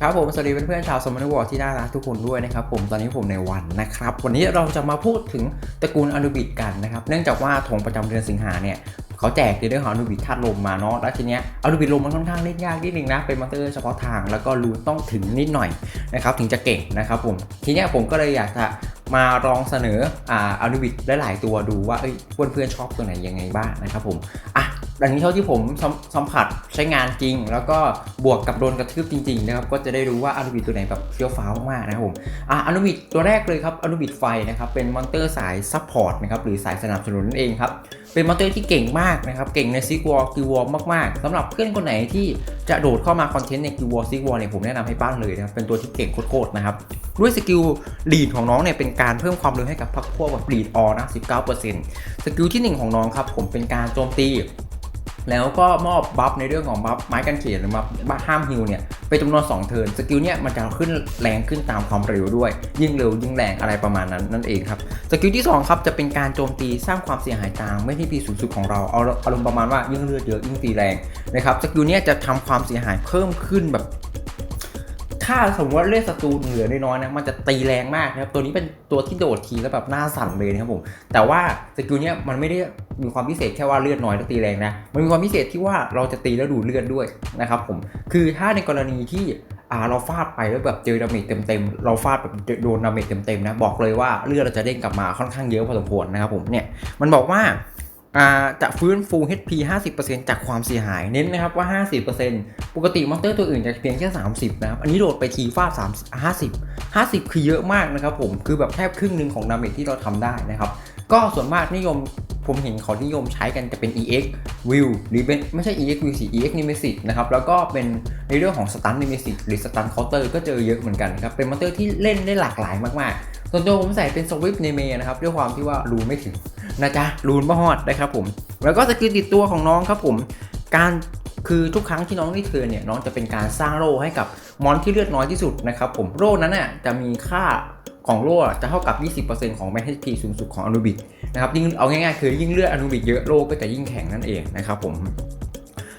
ครับผมสวัสดีเพื่อนๆชาวสมนุวอร์ที่น่ารักทุกคนด้วยนะครับผมตอนนี้ผมในวันนะครับ วันนี้เราจะมาพูดถึงตระกูลอนุบิดกันนะครับ เนื่องจากว่าธงประจำเดือนสิงหาเนี่ยเขาแจกในเรื่องของอนุบิดธาตุลมมาเนาะแล้วทีเนี้ยอนุบิดลมมันค่อนข้างเล่นยากนิดนึงนะเป็นมอเตอร์เฉพาะทางแล้วก็รูนต้องถึงนิดหน่อยนะครับถึงจะเก่งนะครับผมทีเนี้ยผมก็เลยอยากจะมาลองเสนออ่าอนุบิดหลาย ๆ ตัวดูว่าเอ้ยเพื่อนๆชอบตัวไหนยังไงบ้างนะครับผมอะ ดังนี้เท่าที่ผมสัมผัสใช้งานจริง แล้วก็บวกกับโดนกระทืบจริงๆนะครับก็จะได้รู้ว่าอนุบิดตัวไหนแบบเฟี้ยวฟ้าวมากนะครับผมอะอนุบิดตัวแรกเลยครับอนุบิดไฟนะครับเป็นมอนเตอร์สายซัพพอร์ตนะครับหรือสายสนับสนุนนั่นเองครับเป็นมอนเตอร์ที่เก่งมากนะครับเก่งในซิกวอลกิวอลมากๆสำหรับเพื่อนคนไหนที่จะโดดเข้ามาคอนเทนต์ในกิวอลซิกวอลเนี่ยผมแนะนำให้ปั้นเลยนะครับเป็นตัวที่เก่งโคตรๆนะครับด้วยสกิลลีดของน้องเนี่ยเป็นการเพิ่มความเร็วให้กับพักพวกแบบลีดออนะ19%สกิลที่หนึ่งของน้องครับผมเป็นการโจมตี แล้วก็มอบบัฟในเรื่องของบัฟไม้กันเขนหรือบัฟบัฟห้ามฮิลเนี่ยไปจำนวน2เทิร์นสกิลเนี่ยมันจะขึ้นแรงขึ้นตามความเร็วด้วย ยิ่งเร็วยิ่งแรงอะไรประมาณนั้นนั่นเองครับสกิลที่2ครับจะเป็นการโจมตีสร้างความเสียหายตามไม่ที่ปีสูงสุดของเราเอาอารมณ์ประมาณว่ายิ่งเลือดเยอะยิ่งตีแรงนะครับสกิลเนี่ยจะทำความเสียหายเพิ่มขึ้นแบบ ถ้าสมมติว่าเลือดศัตรูเหลือน้อยๆนะมันจะตีแรงมากนะครับตัวนี้เป็นตัวที่โดดทีแล้วแบบหน้าสั่นเลยนะครับผมแต่ว่าสกิลเนี้ยมันไม่ได้มีความพิเศษแค่ว่าเลือดน้อยแล้วตีแรงนะมันมีความพิเศษที่ว่าเราจะตีแล้วดูดเลือดด้วยนะครับผมคือถ้าในกรณีที่อ่าเราฟาดไปแล้วแบบเจอดาเมจเต็มๆ เราฟาดแบบโดนดาเมจเต็มๆนะบอกเลยว่าเลือดเราจะเด้งกลับมาค่อนข้างเยอะพอสมควรนะครับผมเนี่ยมันบอกว่าอ่า จะฟื้นฟู HP 50%จากความเสียหายเน้นนะครับว่า 50%ปกติมอนเตอร์ตัวอื่นจะเพียงแค่ 30 นะครับ อันนี้โดดไปทีฟาด3 50 50 คือเยอะมากนะครับผม คือแบบแทบครึ่งหนึ่งของดาเมจที่เราทำได้นะครับ ก็ส่วนมากนิยมผมเห็นเขานิยมใช้กันจะเป็น EX Will หรือเป็นไม่ใช่ EX Will สิ EX Nemesis นะครับ แล้วก็เป็นในเรื่องของ Stun Nemesis หรือ Stun Counter ก็เจอเยอะเหมือนกันครับ เป็นมอนเตอร์ที่เล่นได้หลากหลายมากๆ ส่วนตัวผมใส่เป็น Swift ในเมนะครับ ด้วยความที่ว่ารูไม่ถึงนะจ๊ะรูนมะฮอดนะครับผม แล้วก็สกิลติดตัวของน้องครับผม การคือทุกครั้งที่น้องได้เทินเนี่ยน้องจะเป็นการสร้างโล่ให้กับมอนที่เลือดน้อยที่สุดนะครับผมโล่นั้นน่ะจะมีค่าของโล่จะเท่ากับ 20%ของแมทเทสูงสุดของอนุบิดนะครับยิ่งเอาง่ายๆคือยิ่งเลือดอนุบิดเยอะโล่ก็จะยิ่งแข็งนั่นเองนะครับผม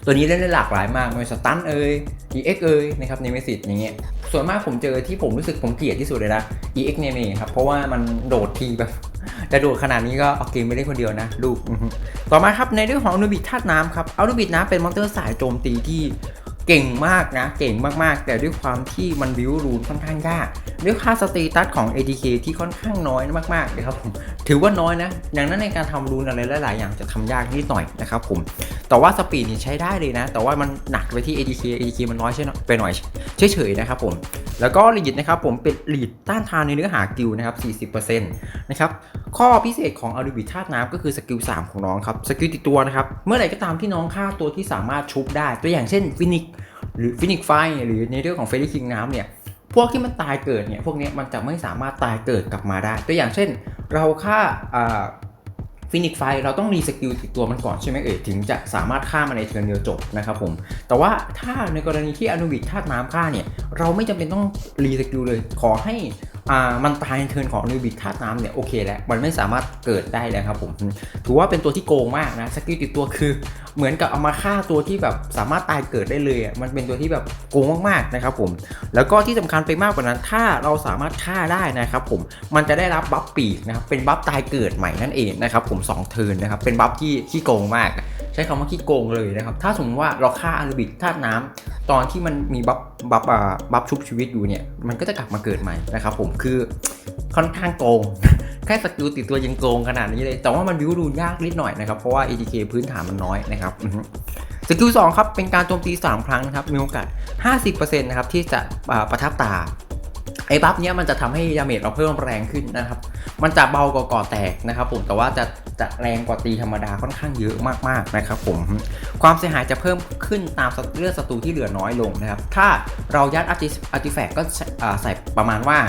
ตัวนี้เล่นได้หลากหลายมากไม่ว่าสตันเอ่ย EX เอ่ยนะครับเนเมซิสอย่างเงี้ย ส่วนมากผมเจอที่ผมรู้สึกผมเกลียดที่สุดเลยนะ EX เนเมครับ เพราะว่ามันโดดทีแบบจะโดดขนาดนี้ก็เอาเกมไม่ได้คนเดียวนะลูกต่อมาครับในเรื่องของอนุบิดธาตุน้ำครับอนุบิดน้ำเป็นมอนเตอร์สายโจมตีที่ เก่งมากนะ เก่งมากๆ แต่ด้วยความที่มันบิวรูนค่อนข้างยาก ด้วยค่าสเตตัสของ ATK ที่ค่อนข้างน้อยมากๆเลยครับผม ถือว่าน้อยนะอย่างนั้นในการทำรูนอะไรหลาย ๆ อย่างจะทำยากนิดหน่อยนะครับผม แต่ว่าสปีดนี่ใช้ได้เลยนะ แต่ว่ามันหนักไปที่ ATK ATK มันน้อยใช่ไหมไปหน่อย เฉย ๆ นะครับผม แล้วก็ลีดนะครับผมเป็นลีดต้านทานในเนื้อหากิลนะครับ 40%นะครับข้อพิเศษของอ r ิบิธาตุน้ำก็คือสกิล 3 ของน้องครับสกิลติดตัวนะครับเมื่อไหร่ก็ตามที่น้องฆ่าตัวที่สามารถชุบได้ ตัวอย่างเช่นฟินิกหรือฟินิกไฟหรือในเรื่องของเฟร y คิงน้ำเนี่ยพวกที่มันตายเกิดเนี่ยพวกนี้มันจะไม่สามารถตายเกิดกลับมาได้ ตัวอย่างเช่น เราฆ่า ฟินิกไฟเราต้องรีสกิลติดตัวมันก่อนใช่ไหมเอ่ยถึงจะสามารถฆ่ามันในเทิร์นเดียวจบนะครับผม แต่ว่าถ้าในกรณีที่อนุบิธาตุน้ำฆ่าเนี่ย เราไม่จำเป็นต้องรีสกิลเลย ขอให้ อ่ามันตายในเทิร์นของอนุบิธาตุน้ำเนี่ยโอเคแล้วมันไม่สามารถเกิดได้แล้วครับผม ถือว่าเป็นตัวที่โกงมากนะสกิลติดตัวคือ เหมือนกับเอามาฆ่าตัวที่แบบสามารถตายเกิดได้เลยอะมันเป็นตัวที่แบบโกงมากๆนะครับผม แล้วก็ที่สำคัญไปมากกว่านั้นถ้าเราสามารถฆ่าได้นะครับผมมันจะได้รับบัฟปีกนะครับเป็นบัฟตายเกิดใหม่นั่นเองนะครับผม2เทิร์นนะครับเป็นบัฟที่ที่โกงมาก ช้คำว่าขี้โกงเลยนะครับ ถ้าสมมติว่าเราฆ่าอารูบิกธาตุน้ำตอนที่มันมีบัฟบัฟบัฟชุบชีวิตอยู่เนี่ย มันก็จะกลับมาเกิดใหม่นะครับผมคือค่อนข้างโกง แค่สกิลติดตัวยังโกงขนาดนี้เลย แต่ว่ามันบิวดูยากนิดหน่อยนะครับ เพราะว่า ATK พื้นฐานมันน้อยนะครับสกิลสองครับ เป็นการโจมตี 3 ครั้งนะครับ มีโอกาส 50%นะครับที่จะประทับตาไอ้บัฟเนี้ยมันจะทำให้ดาเมจเราเพิ่มแรงขึ้นนะครับ มันจะเบากว่าก่อแตกนะครับผม แต่ว่าจะ จะแรงกว่าตีธรรมดาค่อนข้างเยอะมากๆนะครับผมความเสียหายจะเพิ่มขึ้นตามเลือดศัตรูที่เหลือน้อยลงนะครับถ้าเรายัดอาร์ติอาร์ติแฟกก็ใส่ประมาณว่า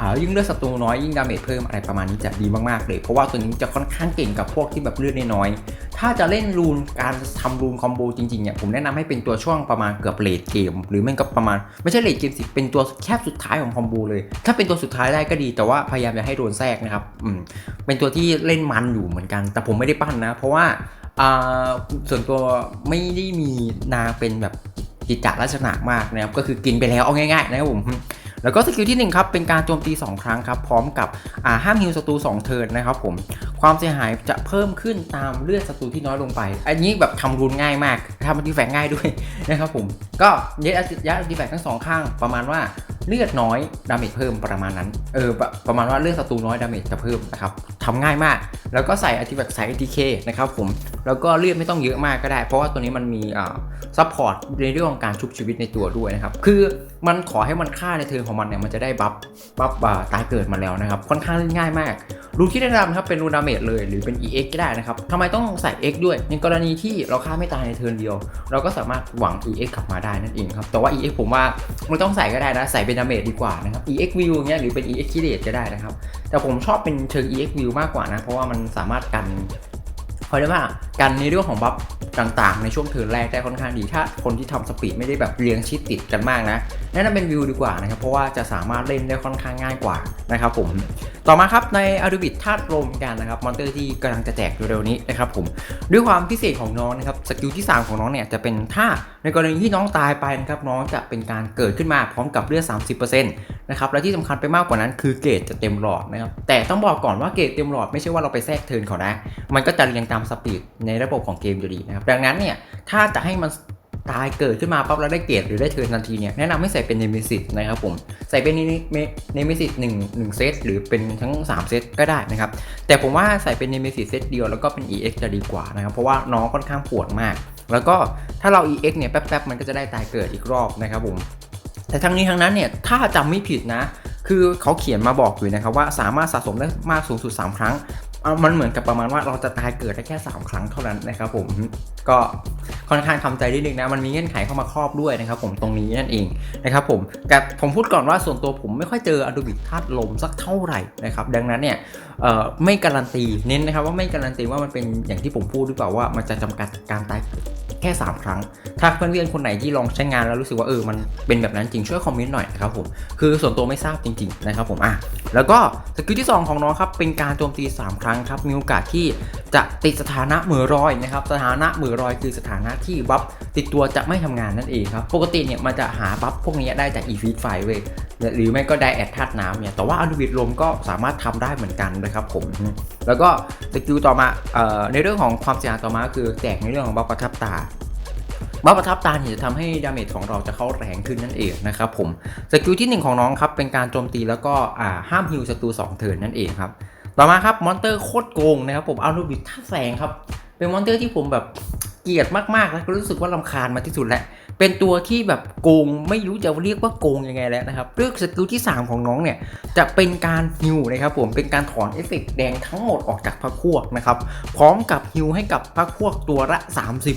อ่ายิ่งเลือดศัตรูน้อยยิ่งดาเมจเพิ่มอะไรประมาณนี้จะดีมากๆเลย เพราะว่าตัวนี้จะค่อนข้างเก่งกับพวกที่แบบเลือดน้อยๆถ้าจะเล่นรูนการทำรูนคอมโบจริงๆเนี่ยผมแนะนำให้เป็นตัวช่วงประมาณเกือบเลดเกม หรือไม่ก็ประมาณไม่ใช่เลดเกมสิเป็นตัวแคบสุดท้ายของคอมโบเลย ถ้าเป็นตัวสุดท้ายได้ก็ดี แต่ว่าพยายามอย่าให้โดนแทรกนะครับอืมเป็นตัวที่เล่นมันอยู่เหมือนกัน แต่ผมไม่ได้ปั้นนะ เพราะว่าอ่าส่วนตัวไม่ได้มีนาเป็นแบบกิจจลักษณะมากนะครับก็คือกินไปแล้วเอาง่ายๆนะครับผม แล้วก็สกิลที่1ครับเป็นการโจมตี 2 ครั้งครับพร้อมกับห้ามฮิวศัตรู2เทิร์นนะครับผมความเสียหายจะเพิ่มขึ้นตามเลือดศัตรูที่น้อยลงไป อันนี้แบบทำรุนง่ายมากทำอันติแฟกง่ายด้วยนะครับผมก็ยัดยัดอันติแฟกทั้งสองข้างประมาณว่าเลือดน้อยดาเมจเพิ่มประมาณนั้น เออ ประมาณว่าเลือดศัตรูน้อยดาเมจจะเพิ่มนะครับทำง่ายมาก แล้วก็ใส่อัติแฟกใส่ ATK นะครับผม แล้วก็เลือดไม่ต้องเยอะมากก็ได้ เพราะว่าตัวนี้มันมีอ่าซัพพอร์ตในเรื่องของการชุบชีวิตในตัวด้วยนะครับ คือมันขอให้มันฆ่าในเทิร์ของมันเนี่ยมันจะได้บัฟบัฟอ่าตายเกิดมาแล้วนะครับ ค่อนข้างเล่นง่ายมาก รูที่ได้รับนะครับเป็นรูดาเมจเลยหรือเป็น EX ก็ได้นะครับทำไมต้องใส่ X ด้วย ในกรณีที่เราฆ่าไม่ตายในเทิร์นเดียว เราก็สามารถหวัง EX กลับมาได้นั่นเองครับ แต่ว่า EX ผมว่าไม่ต้องใส่ก็ได้นะ ใส่เป็นดาเมจดีกว่านะครับ EX view เงี้ยหรือเป็น EX คิเลตก็ได้นะครับ แต่ผมชอบเป็นเชิง EX view มากกว่านะ เพราะว่ามันสามารถกัน เขาเรียกว่ากันในเรื่องของบัฟต่างๆ ในช่วงเทิร์นแรกได้ค่อนข้างดี ถ้าคนที่ทำสปีดไม่ได้แบบเรียงชิดติดกันมากนะแนะนำเป็นวิวดีกว่านะครับ เพราะว่าจะสามารถเล่นได้ค่อนข้างง่ายกว่านะครับผม ต่อมาครับในอารูบิทธาตุลมกันนะครับมอนเตอร์ที่กำลังจะแจกเร็วๆนี้นะครับผม ด้วยความพิเศษของน้องนะครับสกิลที่ 3 ของน้องเนี่ยจะเป็นถ้าในกรณีที่น้องตายไปนะครับน้องจะเป็นการเกิดขึ้นมาพร้อมกับเลือด 30%นะครับและที่สำคัญไปมากกว่านั้นคือเกรดจะเต็มหลอดนะครับแต่ต้องบอกก่อนว่าเกรดเต็มหลอดไม่ใช่ว่าเราไปแทรกเทิร์นเขานะมันก็จะเรียงตามามสปีดในระบบของเกมอยู่ดีนะครับ ดังนั้นเนี่ยถ้าจะให้มันตายเกิดขึ้นมาปั๊บแล้วได้เกรดหรือได้เทิร์นทันทีเนี่ยแนะนำให้ใส่เป็นเนมิสิตนะครับผมใส่เป็นเนมิสิตหนึ่งหนึ่งเซตหรือเป็นทั้ง 3 เซตก็ได้นะครับ แต่ผมว่าใส่เป็นเนมิสิตเซตเดียวแล้วก็เป็น EX จะดีกว่านะครับ เพราะว่าน้องค่อนข้างปวดมาก แล้วก็ถ้าเรา EX เนี่ยแป๊บๆมันก็จะได้ตายเกิดอีกรอบนะครับผมแต่ทั้งนี้ทั้งนั้นเนี่ยถ้าจำไม่ผิดนะ คือเขาเขียนมาบอกอยู่นะครับว่าสามารถสะสมได้มากสูงสุด 3 ครั้ง มันเหมือนกับประมาณว่าเราจะตายเกิดได้แค่ 3 ครั้งเท่านั้นนะครับผมก็ค่อนข้างทำใจนิดนึงนะมันมีเงื่อนไขเข้ามาครอบด้วยนะครับผมตรงนี้นั่นเองนะครับผมแต่ผมพูดก่อนว่าส่วนตัวผมไม่ค่อยเจออดูบิธาตุลมสักเท่าไหร่นะครับดังนั้นเนี่ยไม่การันตีเน้นนะครับว่าไม่การันตีว่ามันเป็นอย่างที่ผมพูดหรือเปล่าว่ามันจะจำกัดการตายเกิด แค่ 3 ครั้ง ถ้าเพื่อนๆคนไหนที่ลองใช้งานแล้วรู้สึกว่าเออมันเป็นแบบนั้นจริงช่วยคอมเมนต์หน่อยนะครับผมคือส่วนตัวไม่ทราบจริงๆนะครับผมอะแล้วก็สกิลที่ 2 ของน้องครับเป็นการโจมตี 3 ครั้งครับมีโอกาสที่จะติดสถานะเหมือรอยนะครับสถานะเหมือรอยคือสถานะที่บัฟติดตัวจะไม่ทำงานนั่นเองครับปกติเนี่ยมันจะหาบัฟพวกนี้ได้จากอีฟีดไฟเว้ยหรือไม่ก็ได้แอดธาตุน้ำเนี่ยแต่ว่าอนุวิดลมก็สามารถทำได้เหมือนกันนะครับผม แล้วก็สกิลต่อมาเอ่อในเรื่องของความเสียหายต่อมาคือแจกในเรื่องของบัฟประทับตาบัฟประทับตาเนี่ยจะทำให้ดาเมจของเราจะเข้าแรงขึ้นนั่นเองนะครับผมสกิลที่ 1 ของน้องครับเป็นการโจมตีแล้วก็อ่าห้ามฮิวศัตรู2เทิร์นนั่นเองครับต่อมาครับมอนเตอร์โคตรโกงนะครับผมเอาลูบิดท่าแสงครับเป็นมอนเตอร์ที่ผมแบบเกลียดมากๆแล้วก็รู้สึกว่าลำคาญมาที่สุดแล้ว เป็นตัวที่แบบโกงไม่รู้จะเรียกว่าโกงยังไงแล้วนะครับเรื่องสกิลที่ 3 ของน้องเนี่ยจะเป็นการฮิวนะครับผมเป็นการถอนเอฟเฟกต์แดงทั้งหมดออกจากพักพวกนะครับพร้อมกับฮิวให้กับพักพวกตัวละ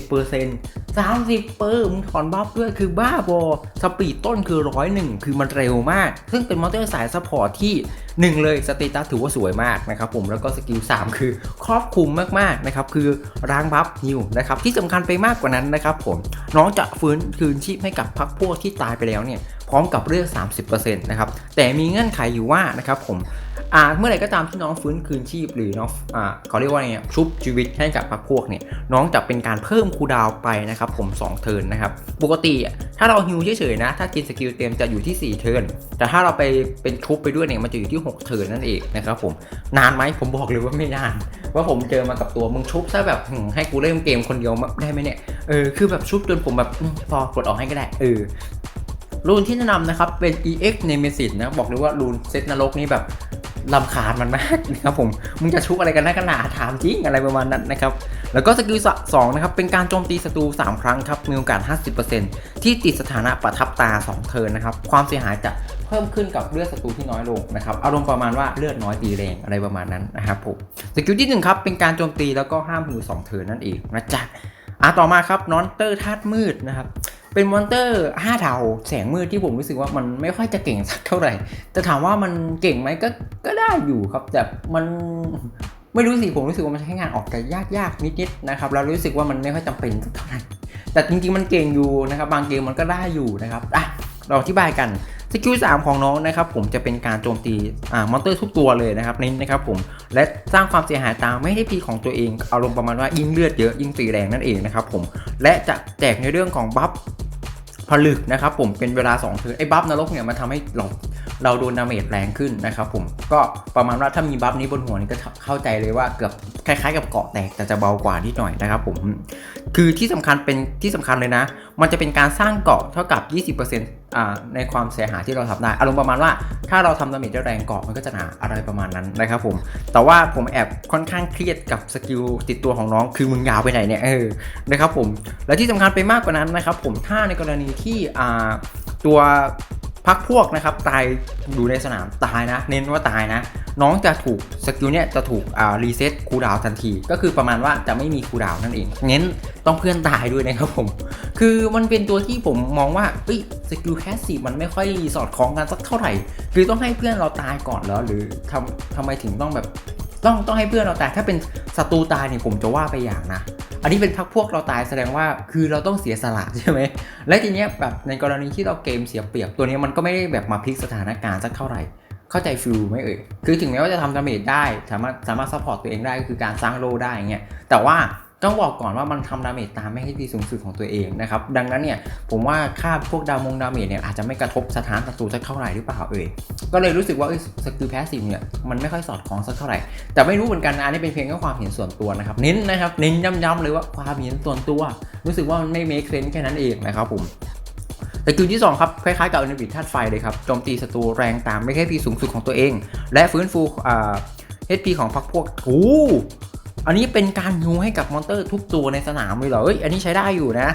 30% 30เปอร์มึงถอนบัฟด้วยคือบ้าบอสปีดต้นคือร้อยหนึ่งคือมันเร็วมาก ซึ่งเป็นมอเตอร์สายซัพพอร์ตที่ 1 เลยสเตตัสถือว่าสวยมากนะครับผมแล้วก็สกิล3คือครอบคลุมมากๆนะครับคือร้างบัฟนิวนะครับที่สำคัญไปมากกว่านั้นนะครับผมน้องจะฟื้นคืนชีพให้กับพักพวกที่ตายไปแล้วเนี่ย พร้อมกับเลือด30%นะครับแต่มีเงื่อนไขอยู่ว่านะครับผมอ่าเมื่อไหร่ก็ตามที่น้องฟื้นคืนชีพหรือน้องอ่าเขาเรียกว่าไงชุบชีวิตให้กับพักพวกเนี่ยน้องจะเป็นการเพิ่มคูดาวไปนะครับผม 2 เทิร์นนะครับปกติถ้าเราฮิวเฉยๆนะ ถ้ากินสกิลเต็มจะอยู่ที่ 4 เทิร์นแต่ถ้าเราไปเป็นชุบไปด้วยเนี่ยมันจะอยู่ที่ 6 เทิร์นนั่นเองนะครับผมนานไหมผมบอกเลยว่าไม่นาน ว่าผมเจอมากับตัวมึงชุบซะแบบให้กูเล่นเกมคนเดียวได้ไหมเนี่ยเออคือแบบชุบจนผมแบบพอกดออกให้ก็ได้เออ รูนที่แนะนำนะครับเป็น EX Nemesis นะบอกเลยว่ารูนเซตนรกนี่แบบลำคาญมันมากนะครับผม มึงจะชุบอะไรกันนักกันหนาถามจริงอะไรประมาณนั้นนะครับ แล้วก็สกิลสองนะครับ เป็นการโจมตีศัตรู 3 ครั้งครับ มีโอกาส 50%ที่ติดสถานะประทับตา 2 เทิร์นนะครับ ความเสียหายจะเพิ่มขึ้นกับเลือดศัตรูที่น้อยลงนะครับ อารมณ์ประมาณว่าเลือดน้อยตีแรงอะไรประมาณนั้นนะครับผม สกิลที่1ครับ เป็นการโจมตีแล้วก็ห้ามหิว2เทิร์นนั่นเองนะจ๊ะอะต่อมาครับนอนเตอร์ธาตุมืดนะครับ เป็นมอนเตอร์5เทาแสงมืดที่ผมรู้สึกว่ามันไม่ค่อยจะเก่งสักเท่าไหร่ แต่ถามว่ามันเก่งไหมก็ก็ได้อยู่ครับ แต่มันไม่รู้สิผมรู้สึกว่ามันใช้งานออกจะยากๆนิดๆนะครับแล้วรู้สึกว่ามันไม่ค่อยจำเป็นสักเท่าไหร่แต่จริงๆมันเก่งอยู่นะครับ บางเกมมันก็ได้อยู่นะครับอะเราอธิบายกัน สกิลสามของน้องนะครับผมจะเป็นการโจมตีอ่ามอนเตอร์ทุกตัวเลยนะครับนี่นะครับผมและสร้างความเสียหายตามไม่ได้พีของตัวเองอารมณ์ประมาณว่ายิ่งเลือดเยอะยิ่งตีแรงนั่นเองนะครับผมและจะแจกในเรื่องของบัฟผลึกนะครับผมเป็นเวลา2เทิร์นไอ้บัฟนรกเนี่ยมันทำให้เรา เราโดนดาเมจแรงขึ้นนะครับผมก็ประมาณว่าถ้ามีบัฟนี้บนหัวนี่ก็เข้าใจเลยว่าเกือบคล้ายๆ กับเกาะแตกแต่จะเบากว่านิดหน่อยนะครับผมคือที่สำคัญเป็นที่สำคัญเลยนะ มันจะเป็นการสร้างเกาะเท่ากับ 20%อ่าในความเสียหายที่เราทำได้อารมณ์ประมาณว่า ถ้าเราทำดาเมจแรงเกาะมันก็จะหนาอะไรประมาณนั้นนะครับผมแต่ว่าผมแอบค่อนข้างเครียดกับสกิลติดตัวของน้องคือมึงยาวไปไหนเนี่ยเออนะครับผมและที่สำคัญไปมากกว่านั้นนะครับผมถ้าในกรณีที่อ่าตัว พักพวกนะครับตายอยู่ในสนามตายนะ เน้นว่าตายนะ น้องจะถูกสกิลเนี่ยจะถูกอ่ารีเซ็ตคูดาวทันที ก็คือประมาณว่าจะไม่มีคูดาวนั่นเองเน้นต้องเพื่อนตายด้วยนะครับผม คือมันเป็นตัวที่ผมมองว่าเอ้ยสกิลแคสซีมันไม่ค่อยสอดคล้องกันสักเท่าไหร่ คือต้องให้เพื่อนเราตายก่อนแล้วหรือทำทำไมถึงต้องแบบ ต้องต้องให้เพื่อนเราตายถ้าเป็นศัตรูตายเนี่ยผมจะว่าไปอย่างนะ อันนี้เป็นพักพวกเราตายแสดงว่าคือเราต้องเสียสละใช่ไหมและทีเนี้ยแบบในกรณีที่เราเกมเสียเปรียบตัวเนี้ยมันก็ไม่ได้แบบมาพลิกสถานการณ์สักเท่าไหร่เข้าใจฟิลไหมเอ่ยคือถึงแม้ว่าจะทำดาเมจได้ สามารถสามารถซัพพอร์ตตัวเองได้ก็คือการสร้างโลได้อย่างเงี้ยแต่ว่า ต้องบอกก่อนว่ามันทำดาเมจตามไม่ให้ดีสูงสุดของตัวเองนะครับ ดังนั้นเนี่ยผมว่าค่าพวกดาวมงดาเมจเนี่ยอาจจะไม่กระทบสถานศัตรูสักเท่าไหร่หรือเปล่าเอ่ยก็เลยรู้สึกว่าเอ้สกิลแพสซีฟเนี่ยมันไม่ค่อยสอดคล้องสักเท่าไหร่ แต่ไม่รู้เหมือนกันนะอันนี้เป็นเพียงแค่ความเห็นส่วนตัวนะครับเน้นนะครับเน้นย้ำๆเลยว่าความเห็นส่วนตัว รู้สึกว่ามันไม่ make sense แค่นั้นเองนะครับผมสกิลที่ 2 ครับ คล้ายๆกับอนิบิทธาตุไฟเลยครับโจมตีศัตรูแรงตามไม่แค่พีสูงสุดของตัวเอง และฟื้นฟูอ่า HP ของพรรคพวกโอ้ อันนี้เป็นการยูให้กับมอนเตอร์ทุกตัวในสนามเลยเหรอเอ้ยอันนี้ใช้ได้อยู่นะ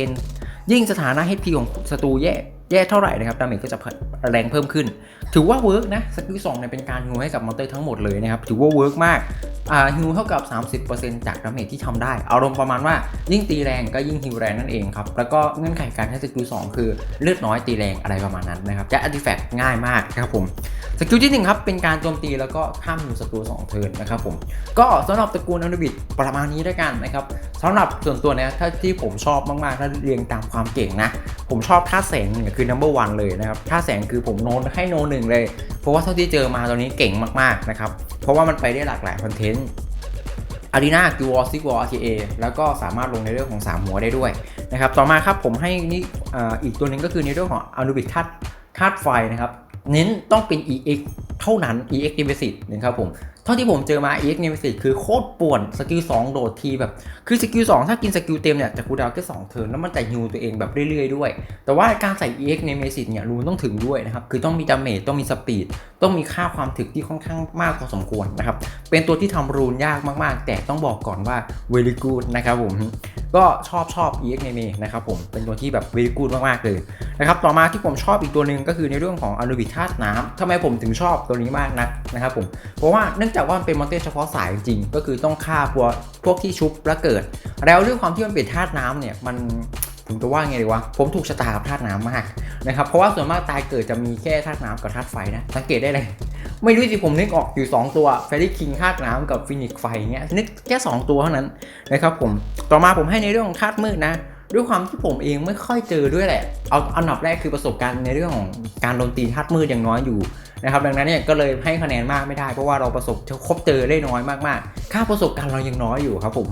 30%ยิ่งสถานะ HP ของศัตรูแย่ แย่เท่าไหร่นะครับดาเมจก็จะแรงเพิ่มขึ้น ถือว่าเวิร์กนะสกิลสองเนี่ยเป็นการฮิวให้กับมอนเตอร์ทั้งหมดเลยนะครับถือว่าเวิร์กมากอ่าฮิวเท่ากับ 30%จากดาเมจที่ทำได้ อารมณ์ประมาณว่ายิ่งตีแรงก็ยิ่งฮิวแรงนั่นเองครับแล้วก็เงื่อนไขการใช้สกิลสองคือเลือดน้อยตีแรงอะไรประมาณนั้นนะครับจะอัติแฟกง่ายมากครับผมสกิลที่หนึ่งครับเป็นการโจมตีแล้วก็ข้ามฮิวศัตรูสองเทิร์นนะครับผมก็สำหรับตระกูลอนุบิดประมาณนี้ด้วยกันนะครับสำหรับส่วนตัวเนี่ยถ้าที่ผมชอบมากๆถ้าเรียงตามความเก่งนะผมชอบท่าแสงเนี่ยคือ number one เลยนะครับท่าแสงคือผมโน้ตให้โนหนึ่งเลย เพราะว่าเท่าที่เจอมาตอนนี้เก่งมากๆนะครับเพราะว่ามันไปได้หลากหลายคอนเทนต์อารีนากิวอซิกวอร์ทีเอแล้วก็สามารถลงในเรื่องของ 3 หัวได้ด้วยนะครับต่อมาครับผมให้นี่อีกตัวหนึ่งก็คือในเรื่องของอนุบิดธาตุธาตุไฟนะครับเน้นต้องเป็น EX เท่านั้น EX n e m e s i s นะครับผม ท่าที่ผมเจอมา EX n e m e s i s คือโคตรป่วนสกิล2โดดทีแบบ คือสกิล2ถ้ากินสกิลเต็มเนี่ยจะคูดาวแค่2เทิร์นแล้วมันจะฮิวตัวเองแบบเรื่อยๆด้วย แต่ว่าการใส่ EX n e m e s i s เนี่ยรูนต้องถึงด้วยนะครับ คือต้องมีดาเมจต้องมีสปีด ต้องมีค่าความถึกที่ค่อนข้างมากพอสมควรนะครับ เป็นตัวที่ทำรูนยากมากๆ แต่ต้องบอกก่อนว่า very good นะครับผม ก็ชอบชอบ EX n e m e นะครับผมเป็นตัวที่แบบ very good มากๆเลยนะครับต่อมาที่ผมชอบอีกตัวหนึ่งก็คือในเรื่องของอนุบิธาตุน้ำทำไมผมถึงชอบตัวนี้มากนักนะครับผมเพราะว่าเนื่องจากว่ามันเป็นมอนเตอร์เฉพาะสายจริงก็คือต้องฆ่าพวกพวกที่ชุบและเกิด แล้วด้วยความที่มันเป็นธาตุน้ำเนี่ยมันผมจะว่าไงดีวะ ผมถูกชะตากับธาตุน้ำมากนะครับ เพราะว่าส่วนมากตายเกิดจะมีแค่ธาตุน้ำกับธาตุไฟนะ สังเกตได้เลย ไม่รู้สิผมนึกออกอยู่ 2 ตัวเฟรดี้คิงธาตุน้ำกับฟินิกไฟเนี้ยนึกแค่ 2 ตัวเท่านั้นนะครับผมต่อมาผมให้ในเรื่องของธาตุมืดนะด้วยความที่ผมเองไม่ค่อยเจอด้วยแหละ เอาอันดับแรกคือประสบการณ์ในเรื่องของการโดนตีทัดมืดอย่างน้อยอยู่นะครับดังนั้นเนี่ยก็เลยให้คะแนนมากไม่ได้เพราะว่าเราประสบคบเจอได้น้อยมากๆ ค่าประสบการณ์เรายังน้อยอยู่ครับผม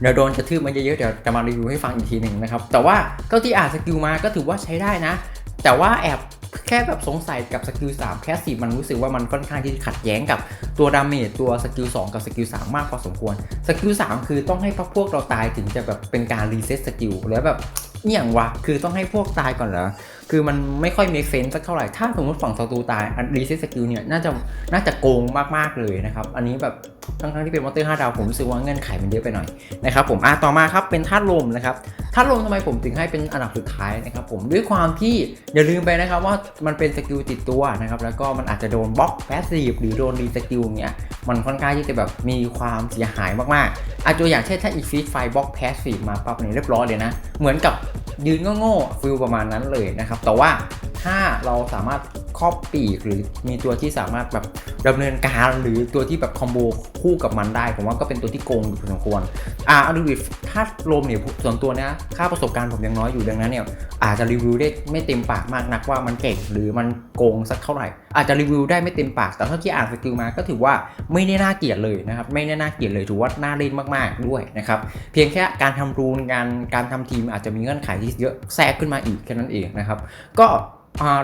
เดี๋ยวโดนกระทืบมันเยอะๆเดี๋ยวจะมารีวิวให้ฟังอีกทีหนึ่งนะครับแต่ว่าเท่าที่อ่านสกิลมาก็ถือว่าใช้ได้นะ แต่ว่าแอบแค่แบบสงสัยกับสกิล3แค่สิมันรู้สึกว่ามันค่อนข้างที่ขัดแย้งกับตัวดาเมจตัวสกิล2กับสกิล3มากพอสมควรสกิล3คือต้องให้พวกเราตายถึงจะแบบเป็นการรีเซ็ตสกิลแล้วแบบเอี่ยงวะคือต้องให้พวกตายก่อนเหรอคือมันไม่ค่อยมีเซนส์สักเท่าไหร่ถ้าสมมติฝั่งศัตรูตายรีเซ็ตสกิลเนี่ยน่าจะน่าจะโกงมากๆเลยนะครับ อันนี้แบบทั้งๆที่เป็นมอเตอร์5ดาวผมรู้สึกว่าเงื่อนไขมันเยอะไปหน่อยนะครับผมอะต่อมาครับเป็นธาตุลมนะครับธาตุลมทำไมผมถึงให้เป็นอันดับสุดท้ายนะครับผมด้วยความที่อย่าลืมไปนะครับว่ามันเป็นสกิลติดตัวนะครับแล้วก็มันอาจจะโดนบล็อกแพสซีฟหรือโดนรีสกิลเนี่ยมันค่อนข้างที่จะแบบมีความเสียหายมากๆอาจจะอย่างเช่นถ้าอีฟิตไฟบล็อกแพสซีฟมาปั๊บเนี่ยเรียบร้อยเลยนะเหมือนกับยืนโง่ๆฟิลประมาณนั้นเลยนะครับแต่ว่า ถ้าเราสามารถครอบปีกหรือมีตัวที่สามารถแบบดำเนินการหรือตัวที่แบบคอมโบคู่กับมันได้ ผมว่าก็เป็นตัวที่โกงอยู่พอสมควรอ่าอันดูบิถ้าลมเนี่ยส่วนตัวเนี้ยค่าประสบการณ์ผมยังน้อยอยู่ดังนั้นเนี่ยอาจจะรีวิวได้ไม่เต็มปากมากนักว่ามันเก่งหรือมันโกงสักเท่าไหร่ อาจจะรีวิวได้ไม่เต็มปาก แต่เท่าที่อ่านสกิลมาก็ถือว่าไม่ได้น่าเกลียดเลยนะครับไม่ได้น่าเกลียดเลยถือว่าน่าเล่นมากๆด้วยนะครับเพียงแค่การทำรูนการการทำทีมอาจจะมีเงื่อนไขที่เยอะแทรกขึ้นมาอีกแค่นั้นเองนะครับก็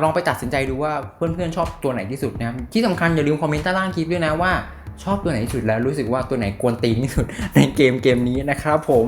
ลองไปตัดสินใจดูว่าเพื่อนๆชอบตัวไหนที่สุดนะครับที่สำคัญอย่าลืมคอมเมนต์ใต้ล่างคลิปด้วยนะว่าชอบตัวไหนที่สุดแล้วรู้สึกว่าตัวไหนกวนตีนที่สุดในเกมเกมนี้นะครับผม